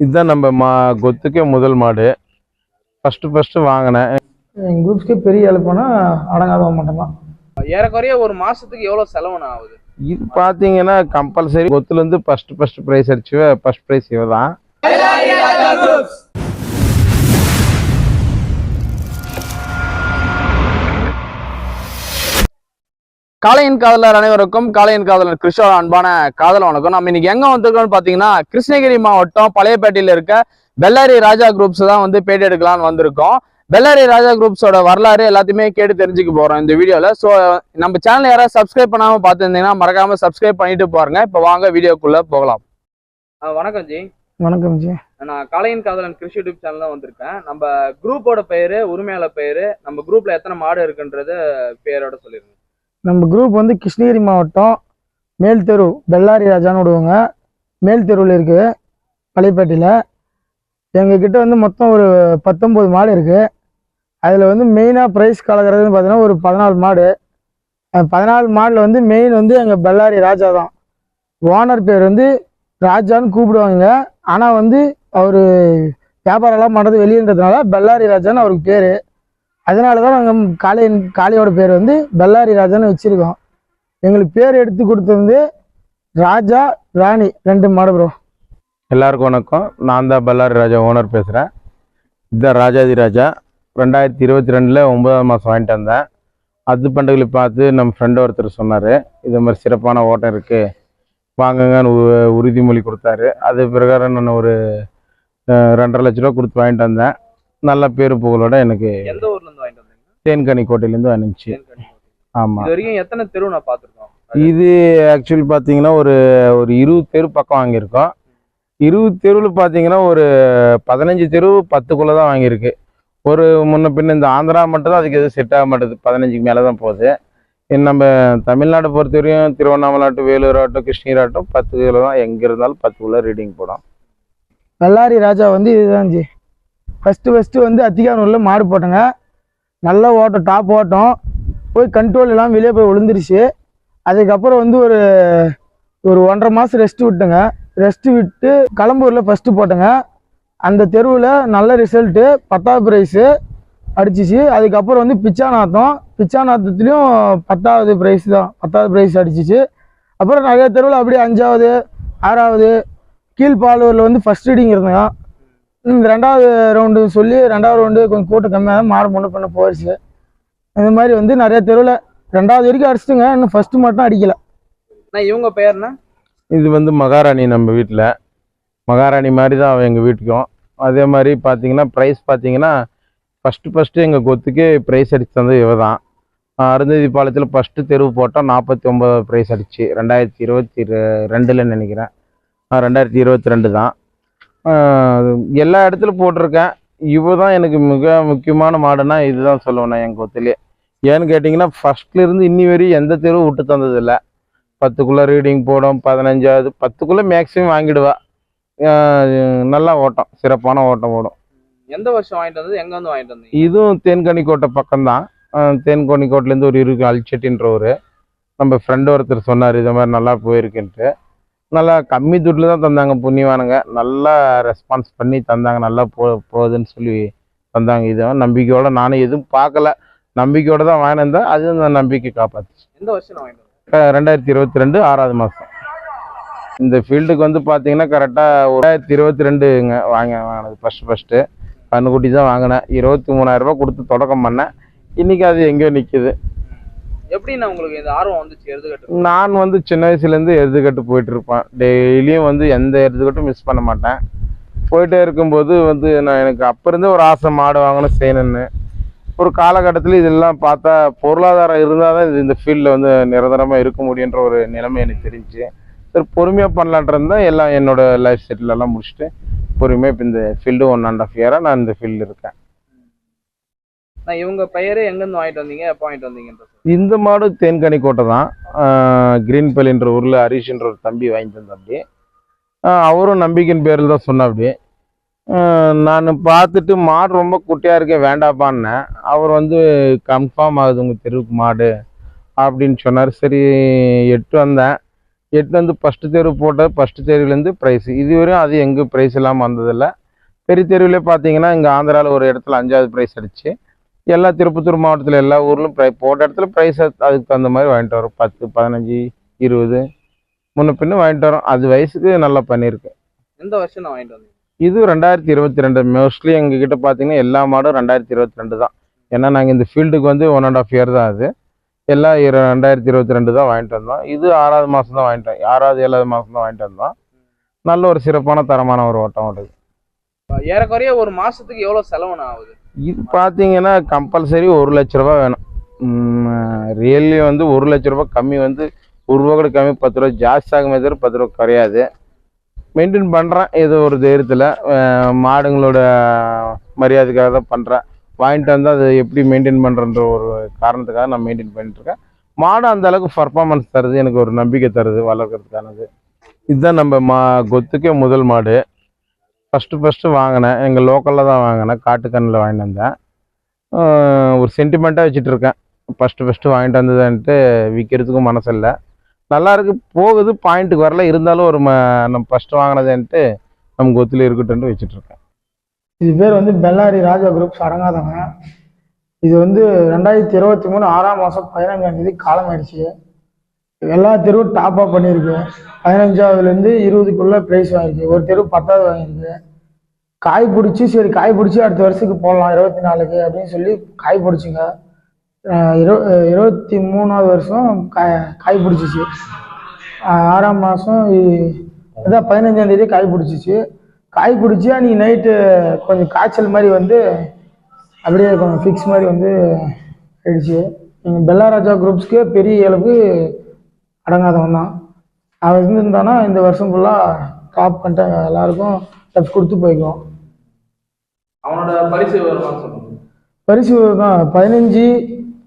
இதுதான் நம்ம மா கொத்துக்கே முதல் மாடு. ஃபஸ்ட்டு ஃபஸ்ட்டு வாங்கினேன். எங்கள் குரூப்ஸ்க்கே பெரிய இழப்புனா அடங்காத மட்டும்தான் ஏறக்குறைய ஒரு மாசத்துக்கு எவ்வளவு செலவுனா ஆகுது? இது பார்த்தீங்கன்னா கம்பல்சரி கொத்துலேருந்து ஃபஸ்ட்டு ஃபஸ்ட்டு ப்ரைஸ் அடிச்சுவ ஃபஸ்ட் ப்ரைஸ் இவ தான் காளையன் காதலர் அனைவருக்கும் காளையன் காதலர் கிருஷ்ணோட அன்பான காதல் வணக்கம். நம்ம இன்னைக்கு எங்க வந்திருக்கோம்னு பாத்தீங்கன்னா கிருஷ்ணகிரி மாவட்டம் பழையப்பேட்டையில இருக்க பெல்லாரி ராஜா குரூப்ஸ் தான் வந்து பேட்டி எடுக்கலாம்னு வந்திருக்கோம். பெல்லாரி ராஜா குரூப்ஸோட வரலாறு எல்லாத்தையுமே கேட்டு தெரிஞ்சுக்க போறோம் இந்த வீடியோல. ஸோ நம்ம சேனல் யாராவது சப்ஸ்கிரைப் பண்ணாம பார்த்துருந்தீங்கன்னா மறக்காம சப்ஸ்கிரைப் பண்ணிட்டு பாருங்க. இப்போ வாங்க வீடியோக்குள்ள போகலாம். வணக்கம் ஜி. வணக்கம் ஜி. நான் காளையன் காதலன் கிருஷி யூடியூப் சேனல் தான் வந்திருக்கேன். நம்ம குரூப்போட பெயரு உரிமையாளர் பெயரு நம்ம குரூப்ல எத்தனை மாடு இருக்குன்றது பேரோட சொல்லிருங்க. நம்ம குரூப் வந்து கிருஷ்ணகிரி மாவட்டம் மேல் தெரு பெல்லாரி ராஜான்னு விடுவாங்க. மேல் தெருவில் இருக்குது பழையப்பேட்டையில் எங்ககிட்ட வந்து மொத்தம் ஒரு பத்தொம்போது மாடு இருக்குது அதில் வந்து மெயினாக ப்ரைஸ் கலக்கிறதுன்னு பார்த்தீங்கன்னா ஒரு பதினாலு மாடு. பதினாலு மாடில் வந்து மெயின் வந்து எங்கள் பெல்லாரி ராஜா தான். ஓனர் பேர் வந்து ராஜான்னு கூப்பிடுவாங்க. ஆனால் வந்து அவர் வியாபாரம்லாம் பண்ணுறது வெளியேன்றதுனால பெல்லாரி ராஜான்னு அவருக்கு பேர். அதனால தான் நாங்கள் காளையன் காளையோட பேர் வந்து பெல்லாரி ராஜான்னு வச்சுருக்கோம். எங்களுக்கு பேர் எடுத்து கொடுத்தது வந்து ராஜா ராணி ரெண்டு மாடு ப்ரோ எல்லாருக்கும் வணக்கம். நான் தான் பல்லாரி ராஜா ஓனர் பேசுகிறேன் இதுதான் ராஜாதி ராஜா. ரெண்டாயிரத்தி இருபத்தி ரெண்டில் ஒன்பதாம் மாதம் வாங்கிட்டு வந்தேன். அது பண்டுகளை பார்த்து நம்ம ஃப்ரெண்டு ஒருத்தர் சொன்னார். இது மாதிரி சிறப்பான ஓட்டம் இருக்குது வாங்குங்கன்னு உ- உறுதிமொழி கொடுத்தாரு. அது பிரகாரம் நான் ஒரு ரெண்டரை லட்ச ரூபா கொடுத்து வாங்கிட்டு வந்தேன். நல்ல பேரு புகழோட எனக்கு எந்த ஊர்ல இருந்து வாங்கிட்டு வந்தீங்க தேன்கனி கோட்டையிலேருந்து அனுப்பிச்சு. ஆமாம் இது வரைக்கும் எத்தனை தெரு நான் பார்த்துருக்கோம்? இது ஆக்சுவலி பார்த்தீங்கன்னா ஒரு ஒரு இருபது தெரு பக்கம் வாங்கியிருக்கோம். இருபது தெருவில் பார்த்தீங்கன்னா ஒரு பதினஞ்சு தெரு பத்துக்குள்ளே தான் வாங்கியிருக்கு. ஒரு முன்ன பின்ன இந்த ஆந்திரா மட்டும் தான் அதுக்கு எதுவும் செட் ஆக மாட்டேது. பதினஞ்சுக்கு மேலே தான் போகுது. நம்ம தமிழ்நாட்டை பொறுத்த வரையும் திருவண்ணாமலை ஆகட்டும் வேலூர் ஆகட்டும் கிருஷ்ணகிரி ஆகட்டும் பத்து கிலோ தான் எங்கே இருந்தாலும் பத்துக்குள்ளே ரீடிங் போடும். பெல்லாரி ராஜா வந்து இதுதான் ஜி. ஃபஸ்ட்டு ஃபஸ்ட்டு வந்து அத்திகானூரில் மாடு போட்டோங்க. நல்ல ஓட்டம் டாப் ஓட்டம். போய் கண்ட்ரோல் எல்லாம் வெளியே போய் விழுந்துருச்சு. அதுக்கப்புறம் வந்து ஒரு ஒரு ஒன்றரை மாதம் ரெஸ்ட் விட்டுங்க. ரெஸ்ட் விட்டு கலம்பூரில் ஃபஸ்ட்டு போட்டேங்க. அந்த தெருவில் நல்ல ரிசல்ட்டு பத்தாவது ப்ரைஸு அடிச்சிச்சு. அதுக்கப்புறம் வந்து பிச்சாநாத்தம். பிச்சாநாத்தத்துலேயும் பத்தாவது ப்ரைஸ் தான். பத்தாவது ப்ரைஸ் அடிச்சிச்சு. அப்புறம் நிறைய தெருவில் அப்படியே அஞ்சாவது ஆறாவது கீழ்பாலூரில் வந்து ஃபஸ்ட் ரீடிங் இருந்தாங்க. ரெண்டாவது ரவுண்டு சொல்லி ரெண்டாவது ரவுண்டு கொஞ்சம் கூட்டம் கம்மியாக மாறு முன்ன பண்ண போயிடுச்சு இந்த மாதிரி வந்து நிறைய தெருவில் ரெண்டாவது வரைக்கும் அடிச்சிட்டுங்க. இன்னும் ஃபஸ்ட்டு மட்டும் அடிக்கல. நான் இவங்க பெயர்னா இது வந்து மகாராணி நம்ம வீட்டில் மகாராணி மாதிரி தான் அவன் எங்கள் வீட்டுக்கும். அதே மாதிரி பார்த்தீங்கன்னா ப்ரைஸ் பார்த்தீங்கன்னா ஃபஸ்ட்டு ஃபஸ்ட்டு எங்கள் கொத்துக்கே ப்ரைஸ் அடிச்சு தந்தது இவ தான் அருந்ததி பாலத்தில் ஃபஸ்ட்டு தெருவு போட்டோம் நாற்பத்தி ஒம்பது ப்ரைஸ் அடிச்சு ரெண்டாயிரத்தி இருபத்தி ரெ- ரெண்டுல நினைக்கிறேன். ரெண்டாயிரத்தி இருபத்தி ரெண்டு தான் எல்லா இடத்துல போட்டிருக்கேன். இவ தான் எனக்கு மிக முக்கியமான மாடுனா இதுதான் சொல்லுவேன் நான் என் கொத்துலேயே ஏன்னு கேட்டிங்கன்னா ஃபஸ்ட்ல இருந்து இன்னி வரையும் எந்த தெருவும் விட்டு தந்ததில்லை. பத்துக்குள்ளே ரீடிங் போடும் பதினஞ்சாவது பத்துக்குள்ளே மேக்ஸிமம் வாங்கிடுவா. நல்லா ஓட்டம் சிறப்பான ஓட்டம் ஓடும். எந்த வருஷம் வாங்கிட்டு வந்தது? எங்க வந்து வாங்கிட்டு வந்தீங்க? இதுவும் தேன்கனிக்கோட்டை பக்கம்தான். தேன்கனிக்கோட்டிலேருந்து ஒரு இருக்கு அல்செட்டின்றவர் நம்ம ஃப்ரெண்டு ஒருத்தர் சொன்னார் இது மாதிரி நல்லா போயிருக்குன்ட்டு. நல்லா கம்மி துட்டில் தான் தந்தாங்க புண்ணியவானுங்க. நல்லா ரெஸ்பான்ஸ் பண்ணி தந்தாங்க. நல்லா போ போகுதுன்னு சொல்லி தந்தாங்க. இது நம்பிக்கையோட நானும் எதுவும் பார்க்கல. நம்பிக்கையோட தான் வாங்கினேன். அது அந்த நம்பிக்கை காப்பாத்துச்சு. எந்த வருஷம் ரெண்டாயிரத்தி இருபத்தி ரெண்டு ஆறாவது மாதம் இந்த ஃபீல்டுக்கு வந்து பார்த்தீங்கன்னா கரெக்டாக ரெண்டாயிரத்தி இருபத்தி ரெண்டுங்க வாங்க வாங்கினது. ஃபஸ்ட்டு ஃபஸ்ட்டு கண்ணுக்குட்டி தான் வாங்கினேன். இருபத்தி மூணாயிரம் ரூபாய் கொடுத்து தொடக்கம் பண்ணேன். இன்றைக்கி அது எங்கேயோ நிற்கிது எப்படி நான் உங்களுக்கு இந்த ஆர்வம் வந்துச்சு எடுத்துக்கிட்டு நான் வந்து சின்ன வயசுலேருந்து எருதுகட்டு போயிட்டு இருப்பேன் டெய்லியும் வந்து எந்த எருதுகட்டும் மிஸ் பண்ண மாட்டேன். போயிட்டே இருக்கும்போது வந்து நான் எனக்கு அப்போ இருந்தே ஒரு ஆசை மாடு வாங்கணும் செய்யணும்னு. ஒரு காலகட்டத்தில் இதெல்லாம் பார்த்தா பொருளாதாரம் இருந்தால் தான் இது இந்த ஃபீல்டில் வந்து நிரந்தரமாக இருக்க முடியுன்ற ஒரு நிலைமை எனக்கு தெரிஞ்சு. சரி பொறுமையாக பண்ணலான்றது இருந்தேன். எல்லாம் என்னோடய லைஃப் செட்டிலெல்லாம் முடிச்சுட்டு பொறுமையாக இப்போ இந்த ஃபீல்டு ஒன் அண்ட் ஆஃப் இயராக நான் இந்த ஃபீல்டு இருக்கேன். நான் இவங்க பெயரு எங்கேருந்து வாங்கிட்டு வந்தீங்க? எப்போ வாங்கிட்டு வந்தீங்கன்றது இந்த மாடு தேன்கனி கோட்டை தான். கிரீன்பல்லின்ற ஊரில் ஹரிஷ்ன்ற ஒரு தம்பி வாங்கிட்டு தந்தாப்படி அவரும் நம்பிக்கையின் பேரில் தான் சொன்னாப்படி நான் பார்த்துட்டு மாடு ரொம்ப குட்டியாக இருக்க வேண்டாப்பான்னேன் அவர் வந்து கன்ஃபார்ம் ஆகுது உங்கள் தெருவுக்கு மாடு அப்படின்னு சொன்னார். சரி எட்டு வந்தேன். எட்டு வந்து ஃபஸ்ட்டு தெரு போட்ட ஃபஸ்ட்டு தெருவிலேருந்து ப்ரைஸ் இதுவரையும் அது எங்கே ப்ரைஸ் இல்லாமல் வந்ததில்லை. பெரிய தெருவிலே பார்த்தீங்கன்னா இங்கே ஆந்திராவில் ஒரு இடத்துல அஞ்சாவது ப்ரைஸ் அடிச்சு எல்லா திருப்பத்தூர் மாவட்டத்தில் எல்லா ஊர்லையும் ப்ரை போட்ட இடத்துல ப்ரைஸ் அதுக்கு தகுந்த மாதிரி வாங்கிட்டு வரோம். பத்து பதினஞ்சு இருபது. முன்ன பின்ன வாங்கிட்டு வரோம். அது வயசுக்கு நல்லா பண்ணியிருக்கு எந்த வருஷம் நான் வாங்கிட்டு வந்தீங்க? இது ரெண்டாயிரத்தி இருபத்தி ரெண்டு. மோஸ்ட்லி எங்ககிட்ட பார்த்தீங்கன்னா எல்லா மாடும் ரெண்டாயிரத்தி இருபத்தி ரெண்டு தான். ஏன்னா நாங்கள் இந்த ஃபீல்டுக்கு வந்து ஒன் அண்ட் ஆஃப் இயர் தான் அது. எல்லாம் ரெண்டாயிரத்தி இருபத்தி ரெண்டு தான் வாங்கிட்டு வந்தோம். இது ஆறாவது மாதம் தான் வாங்கிட்டு வந்தோம் ஆறாவது ஏழாவது மாதம் தான் வாங்கிட்டு வந்தோம். நல்ல ஒரு சிறப்பான தரமான ஒரு ஓட்டம் ஓடுது ஏறக்குறைய ஒரு மாசத்துக்கு எவ்வளவு செலவுன்னு ஆகுது? இது பார்த்தீங்கன்னா கம்பல்சரி ஒரு லட்ச ரூபா வேணும். ரியல்லி வந்து ஒரு லட்ச ரூபா கம்மி வந்து ஒரு ரூபா கூட கம்மி பத்து ரூபா ஜாஸ்தி ஆகுமே தவிர பத்து ரூபா குறையாது. மெயின்டைன் பண்ணுறேன் ஏதோ ஒரு தைரியத்தில் மாடுங்களோட மரியாதைக்காக தான் பண்ணுறேன் வாங்கிட்டு வந்து அதை எப்படி மெயின்டைன் பண்ணுறன்ற ஒரு காரணத்துக்காக நான் மெயின்டைன் பண்ணிட்டுருக்கேன். மாடு அந்த அளவுக்கு பர்ஃபார்மன்ஸ் தருது எனக்கு ஒரு நம்பிக்கை தருது வளர்க்குறதுக்கானது. இதுதான் நம்ம மா கொத்துக்கே முதல் மாடு. ஃபஸ்ட்டு ஃபஸ்ட்டு வாங்கினேன். எங்கள் லோக்கலில் தான் வாங்கினேன். காட்டுக்கண்ணில் வாங்கிட்டு வந்தேன். ஒரு சென்டிமெண்ட்டாக வச்சுட்டு இருக்கேன். ஃபஸ்ட்டு ஃபஸ்ட்டு வாங்கிட்டு வந்ததுன்ட்டு விற்கிறதுக்கும் மனசு இல்லை நல்லா போகுது பாயிண்ட்டுக்கு வரல. இருந்தாலும் ஒரு ம நம்ம ஃபஸ்ட்டு வாங்கினதுன்ட்டு நம்ம கொத்தில் இருக்கட்டும்னு வச்சுட்ருக்கேன் இது பேர் வந்து பெல்லாரி ராஜா குரூப்ஸ் அடங்காதவங்க. இது வந்து ரெண்டாயிரத்தி இருபத்தி மூணு ஆறாம் மாதம் பதினஞ்சாம் தேதி காலமாயிடுச்சு எல்லா தெருவும் டாப் அப் பண்ணியிருக்கு பதினஞ்சாவதுலேருந்து இருபதுக்குள்ளே ப்ரைஸ் வாங்கியிருக்கு ஒரு தெரு பத்தாவது வாங்கியிருக்கு காய் பிடிச்சி சரி காய் பிடிச்சி அடுத்த வருஷத்துக்கு போடலாம் இருபத்தி நாலுக்கு அப்படின்னு சொல்லி காய் பிடிச்சிங்க. இரு இருபத்தி மூணாவது வருஷம் காய் காய் பிடிச்சிச்சு. ஆறாம் மாதம் அதான் பதினஞ்சாந்தேதி காய் பிடிச்சிச்சு. காய் பிடிச்சி அன்றைக்கி நைட்டு கொஞ்சம் காய்ச்சல் மாதிரி வந்து அப்படியே கொஞ்சம் ஃபிக்ஸ் மாதிரி வந்து ஆயிடுச்சு. எங்கள் பெல்லாராஜா குரூப்ஸ்க்கே பெரிய அளவுக்கு அடங்காதவன் தான் அவன் இருந்திருந்தானா இந்த வருஷம் ஃபுல்லாக டாப் பண்ணிட்டு எல்லாருக்கும் டச் கொடுத்து போய்க்குவோம் அவனோட பரிசு பரிசு தான். பதினஞ்சு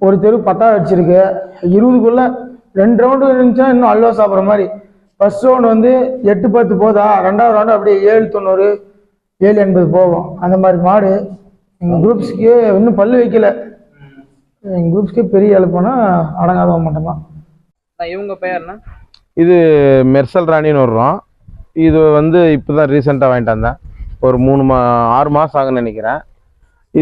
ஒரு தெரு பத்தா வச்சிருக்கு. இருபதுக்குள்ள ரெண்டு ரவுண்டு இருந்துச்சுன்னா இன்னும் அல்வா சாப்பிட்ற மாதிரி. ஃபர்ஸ்ட் ரவுண்ட் வந்து எட்டு பத்து போதா? ரெண்டாவது ரவுண்டு அப்படியே ஏழு தொண்ணூறு ஏழு எண்பது போகும் அந்த மாதிரி மாடு. எங்கள் குரூப்ஸ்க்கே இன்னும் பல்லு வைக்கல. எங்கள் குரூப்ஸ்க்கே பெரிய எழுப்புனா அடங்காதவன் மட்டும்தான். இவங்க பெயர் என்ன இது மெர்சல் ராணின்னு வர்றோம். இது வந்து இப்போ தான் ரீசெண்டாக வாங்கிட்டு வந்தேன். ஒரு மூணு மா ஆறு மாதம் ஆகுன்னு நினைக்கிறேன்.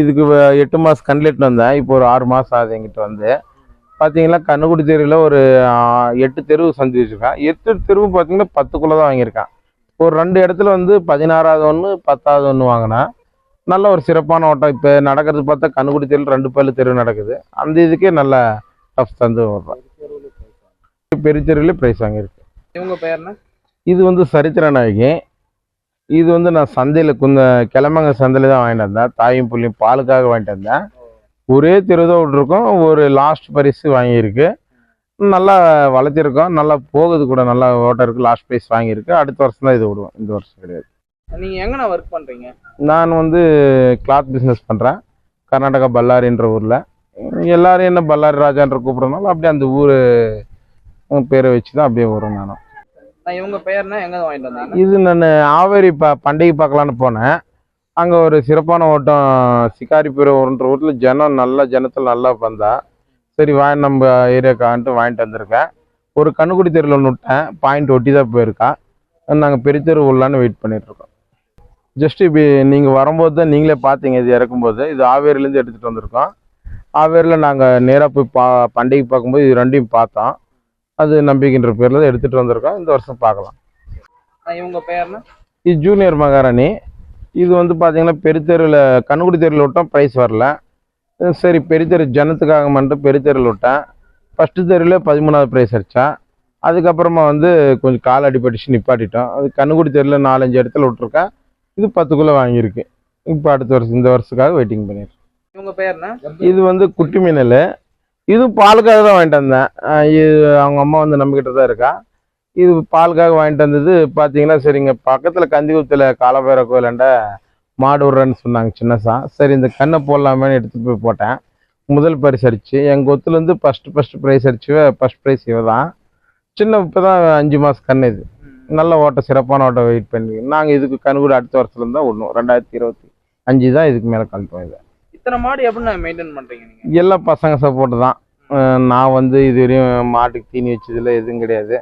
இதுக்கு எட்டு மாதம் கண்ட்லேட் வந்தேன். இப்போ ஒரு ஆறு மாதம் ஆகுது எங்கிட்ட வந்து. பார்த்தீங்கன்னா கண்ணுக்குடி தெருவில் ஒரு எட்டு தெருவு சந்தி வச்சுருக்கேன். எட்டு தெருவு பார்த்தீங்கன்னா பத்துக்குள்ளே தான் வாங்கியிருக்கேன். ஒரு ரெண்டு இடத்துல வந்து பதினாறாவது ஒன்று பத்தாவது ஒன்று வாங்கினேன். நல்ல ஒரு சிறப்பான ஓட்டம். இப்போ நடக்கிறது பார்த்தா கண்ணுக்குடி தெருவில் ரெண்டு பல்லு தெருவு நடக்குது. அந்த இதுக்கே நல்ல டஃப் தந்து வர்றேன் பெரிய தெருவில் ப்ரைஸ் வாங்கியிருக்கு. இவங்க பெயர் என்ன இது வந்து சரித்திர நாயகி இது வந்து நான் சந்தையில் குந்த கிளம்பங்க சந்தையில் தான் வாங்கிட்டு வந்தேன். தாயும் புள்ளியும் பாலுக்காக வாங்கிட்டு வந்தேன். ஒரே தெரு தான் விட்ருக்கோம் ஒரு லாஸ்ட் பரிசு வாங்கியிருக்கு. நல்லா வளர்த்திருக்கோம். நல்லா போகுது கூட. நல்லா ஓட்டம் இருக்குது லாஸ்ட் ப்ரைஸ் வாங்கியிருக்கு. அடுத்த வருஷம் தான் இது விடுவோம். இந்த வருஷம் கிடையாது. நீங்க எங்கண்ணா ஒர்க் பண்றீங்க? நான் வந்து கிளாத் பிஸ்னஸ் பண்ணுறேன் கர்நாடகா பல்லாரின்ற ஊரில். எல்லாரும் என்ன பல்லாரி ராஜான்ற கூப்பிட்றதுனால அப்படியே அந்த ஊர் பேரை வச்சு தான் அப்படியே வரும் நானும். நான் இவங்க பெயர் என்ன எங்க வாங்கிட்டு வந்தாங்க இது நான் ஆவேரி ப பண்டிகை பார்க்கலான்னு போனேன். அங்கே ஒரு சிறப்பான ஓட்டம் சிக்காரிபுரம்ன்ற ஊரில் ஜனம் நல்ல ஜனத்தில் நல்லா வந்தா சரி வா நம்ம ஏரியாக்கான்ட்டு வாங்கிட்டு வந்திருக்கேன். ஒரு கண்ணுக்குடி தெருவில் ஒன்று விட்டேன். பாயிண்ட் ஒட்டி தான் போயிருக்கா நாங்கள் பெரிய தெரு உள்ளான்னு வெயிட் பண்ணிகிட்ருக்கோம் ஜஸ்ட் இப்போ நீங்கள் வரும்போது தான் நீங்களே பார்த்தீங்க இது இறக்கும்போது. இது ஆவேரிலேருந்து எடுத்துகிட்டு வந்திருக்கோம். ஆவேரியில் நாங்கள் நேராக போய் பா பண்டிகை பார்க்கும்போது இது ரெண்டையும் பார்த்தோம். அது நம்பிக்கைன்ற பேரில் எடுத்துகிட்டு வந்திருக்கோம். இந்த வருஷம் பார்க்கலாம். இவங்க பெயர் என்ன இது ஜூனியர் மகாராணி. இது வந்து பார்த்தீங்கன்னா பெருத்தெருவில் கண்ணுக்குடி தெருவில் விட்டோம் ப்ரைஸ் வரல. சரி பெருத்தெரு ஜனத்துக்காக மட்டும் பெருத்தெருவில் விட்டேன். ஃபஸ்ட்டு தெருவில் பதிமூணாவது ப்ரைஸ் அடித்தேன் அதுக்கப்புறமா வந்து கொஞ்சம் கால் அடிபட்டுச்சு நிப்பாட்டிட்டோம். அது கண்ணுக்குடி தெருவில் நாலஞ்சு இடத்துல விட்ருக்கேன் இது பத்துக்குள்ளே வாங்கியிருக்கு. இப்போ அடுத்த வருஷம் இந்த வருஷத்துக்காக வெயிட்டிங் பண்ணியிருக்கேன் இவங்க பெயர் என்ன இது வந்து குட்டி மீனல் இது பாலுக்காக தான் வாங்கிட்டு வந்தேன். இது அவங்க அம்மா வந்து நம்மக்கிட்ட தான் இருக்கா. இது பாலுக்காக வாங்கிட்டு வந்தது பார்த்தீங்கன்னா சரிங்க பக்கத்தில் கந்திகுத்தில் காலபைர கோயிலாண்ட மாடு விட்றேன்னு சொன்னாங்க சின்னசா. சரி இந்த கண்ணை போடலாமேன்னு எடுத்துகிட்டு போய் போட்டேன். முதல் பரிசு அடிச்சு எங்கள் ஒத்துலேருந்து ஃபஸ்ட்டு ஃபஸ்ட்டு ப்ரைஸ் அடிச்சு ஃபஸ்ட் ப்ரைஸ் இவ தான். சின்ன இப்போ தான் அஞ்சு மாதம் கண் இது. நல்ல ஓட்டம் சிறப்பான ஓட்டம் வெயிட் பண்ணி நாங்கள் இதுக்கு கண் கூட அடுத்த வருஷத்துலேருந்து தான் விடணும் ரெண்டாயிரத்தி இருபத்தி அஞ்சு தான் இதுக்கு மேலே கழட்டுவோம் இதை. இத்தனை மாடு எப்படி நான் மெயின்டைன் பண்றீங்க நீங்க? எல்லாம் பசங்க சப்போர்ட் தான். நான் வந்து இது வரையும் மாட்டுக்கு தீனி வச்சதில்ல எதுவும் கிடையாது.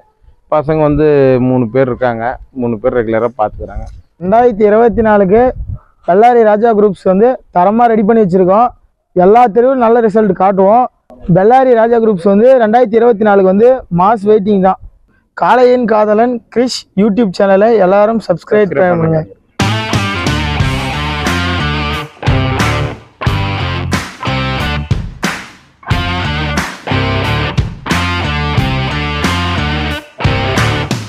பசங்க வந்து மூணு பேர் இருக்காங்க. மூணு பேர் ரெகுலராக பார்த்துக்கிறாங்க ரெண்டாயிரத்தி இருபத்தி நாலுக்கு பெல்லாரி ராஜா குரூப்ஸ் வந்து தரமாக ரெடி பண்ணி வச்சுருக்கோம். எல்லா தெருவும் நல்ல ரிசல்ட் காட்டுவோம். பெல்லாரி ராஜா குரூப்ஸ் வந்து ரெண்டாயிரத்தி இருபத்தி நாலுக்கு வந்து மாஸ் வெயிட்டிங் தான். காளையின் காதலன் கிரிஷ் யூடியூப் சேனலை எல்லாரும் சப்ஸ்கிரைப் பண்ணுங்க.